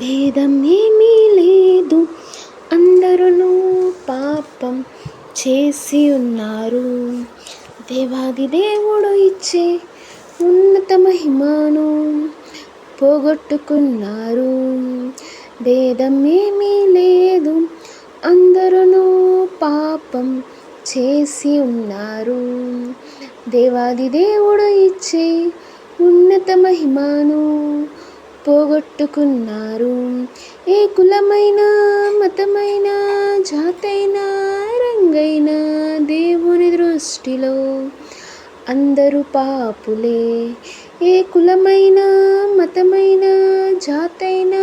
భేదం ఏమీ లేదు. అందరూ పాపం చేసి ఉన్నారు. దేవాది దేవుడు ఇచ్చే ఉన్నత మహిమను పోగొట్టుకున్నారు. భేదం ఏమీ లేదు. అందరూ పాపం చేసి ఉన్నారు. దేవాది దేవుడు ఇచ్చే ఉన్నత మహిమను పోగొట్టుకున్నారు. ఏ కులమైన మతమైన జాతైనా రంగైన దేవుని దృష్టిలో అందరూ పాపులే. ఏ కులమైన మతమైన జాతైన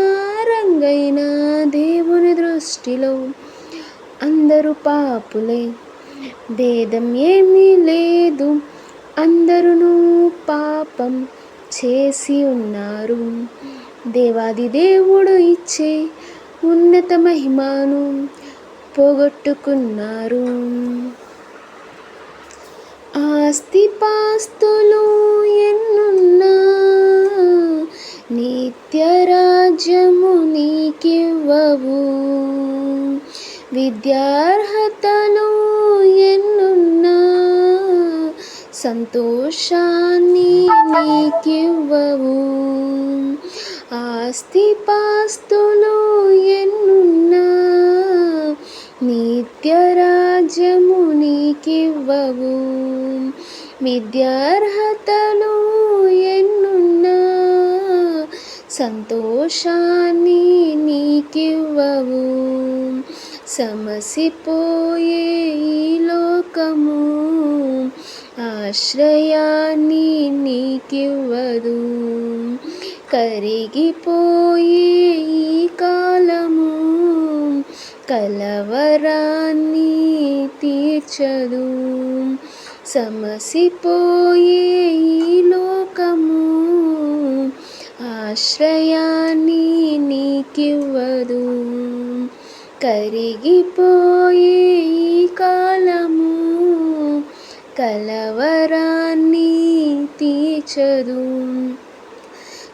రంగైనా దేవుని దృష్టిలో అందరూ పాపులే. భేదం ఏమీ లేదు అందరూ పాపం చేసి ఉన్నారు. దేవాది దేవుడు ఇచ్చే ఉన్నత మహిమను పోగొట్టుకున్నారు. ఆస్తిపాస్తులు ఎన్నున్నా నిత్య రాజ్యము నీకివ్వవు. విద్యార్హతలు ఎన్నున్నా సంతోషాన్ని నీకివ్వవు. ఆస్తిపాస్తులు ఎన్నున్నా? నిత్యరాజ్యము నీకివ్వవు. విద్యార్హతలు ఎన్నున్నా? సంతోషాన్ని నీకివ్వవు. సమసిపోయే ఈ లోకము ఆశ్రయాన్ని నీకివ్వదు. కరిగిపోయే ఈ కాలము కలవరాన్ని తీర్చదు. సమసిపోయే ఈ లోకము ఆశ్రయాన్ని నీకివ్వదు. కరిగిపోయే ఈ కాలము కలవరాన్ని తీర్చదు.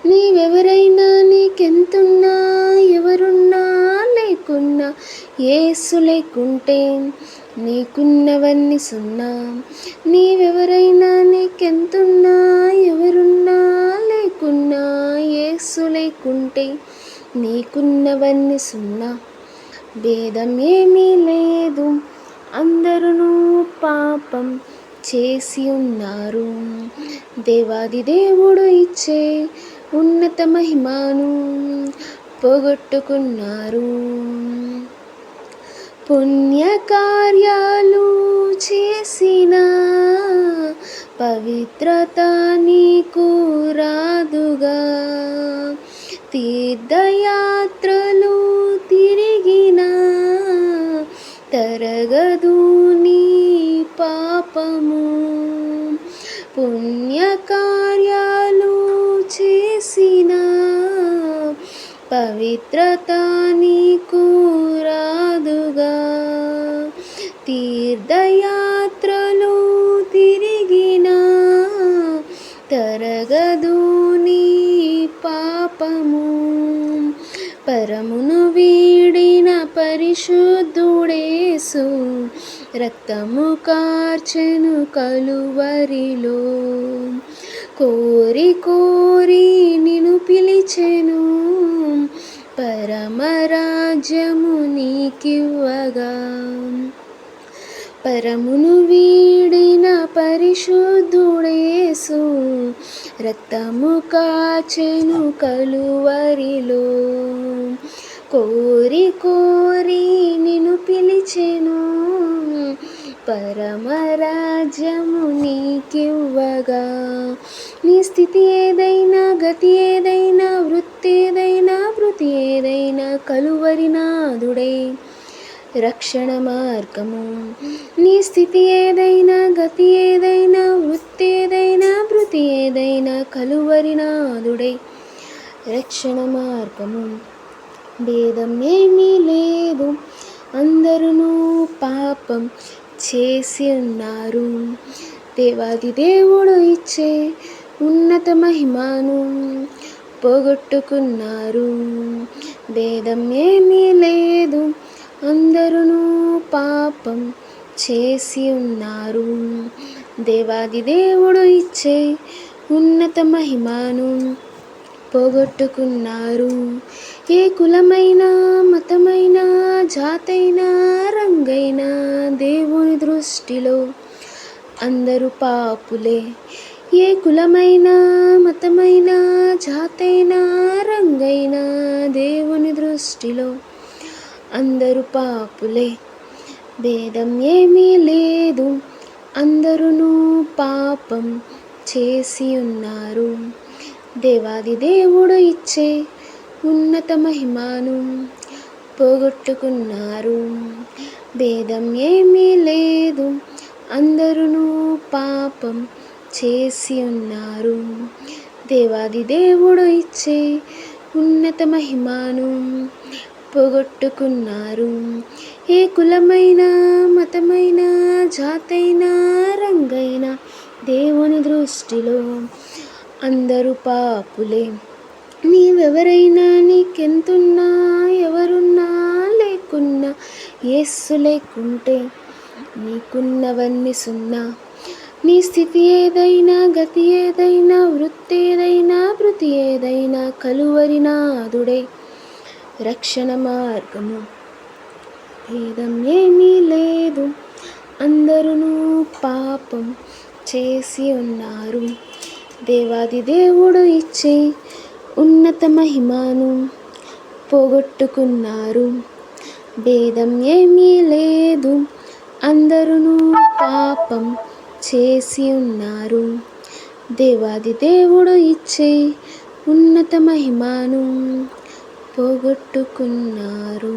నీవెవరైనా నీకెంతున్నా ఎవరున్నా లేకున్నా ఏసు లేకుంటే నీకున్నవన్నీ సున్నా. నీవెవరైనా నీకెంతున్నా ఎవరున్నా లేకున్నా ఏసు లేకుంటే నీకున్నవన్నీ సున్నా. భేదం ఏమీ లేదు అందరూ పాపం చేసి ఉన్నారు. దేవాది దేవుడు ఇచ్చే ఉన్నత మహిమను పోగొట్టుకున్నారు. పుణ్యకార్యాలు చేసిన పవిత్రత నీకు రాదుగా. తీర్థయాత్రలు తిరిగిన తరగదు నీ పాపము. పుణ్యకా పవిత్రత నీకు రాదుగా. తీర్థయాత్రలు తిరిగిన తరగదు నీ పాపము. పరమును వీడిన పరిశుద్ధుడేసు రక్తము కార్చెను కలువరిలో. కోరి కోరి నిను పిలిచెను పరమరాజ్యము నీకివ్వగా పరమును వీడిన పరిశుద్ధుడేసు రక్తము కాచెను కలువరిలో. కోరి కోరి నిను పిలిచెను పరమరాజ్యము నీకివ్వగా నీ స్థితి ఏదైనా గతి ఏదైనా వృత్తి రక్షణ మార్గము. నీ స్థితి ఏదైనా గతి ఏదైనా వృత్తి ఏదైనా వృత్తి ఏదైనా కలువరినాదుడే రక్షణ మార్గము. భేదం ఏమీ లేదు అందరూ పాపం చేసి ఉన్నారు. దేవాది దేవుడు ఇచ్చే ఉన్నత మహిమను పోగొట్టుకున్నారు. భేదం ఏమీ లేదు అందరూ పాపం చేసి ఉన్నారు. దేవాది దేవుడు ఇచ్చే ఉన్నత మహిమను పోగొట్టుకున్నారు. ఏ కులమైన మతమైన జాతైన రంగైన దేవుని దృష్టిలో అందరూ పాపులే. ఏ కులమైన మతమైన జాతైన రంగైన దేవుని దృష్టిలో అందరూ పాపులే. భేదం ఏమీ లేదు. అందరూ పాపం చేసి ఉన్నారు. దేవాది దేవుడు ఇచ్చే ఉన్నత మహిమాను పోగొట్టుకున్నారు. భేదం ఏమీ లేదు. అందరూ పాపం చేసి ఉన్నారు. దేవాది దేవుడు ఇచ్చే ఉన్నత మహిమాను పోగొట్టుకున్నారు. ఏ కులమైన మతమైన జాతైన రంగైన దేవుని దృష్టిలో అందరూ పాపులే. నీవెవరైనా నీకెంతున్నా ఎవరున్నా లేకున్నా ఏస్సు లేకుంటే నీకున్నవన్నీ సున్నా. నీ స్థితి ఏదైనా గతి ఏదైనా వృత్తి ఏదైనా వృతి ఏదైనా కలువరి నాదుడే. రక్షణ మార్గము. భేదం ఏమీ లేదు. అందరూ పాపం చేసి ఉన్నారు. దేవాది దేవుడు ఇచ్చే ఉన్నత మహిమను పోగొట్టుకున్నారు. భేదం ఏమీ లేదు. అందరూ పాపం చేసి ఉన్నారు. దేవాది దేవుడు ఇచ్చే ఉన్నత మహిమను పోగొట్టుకున్నారు.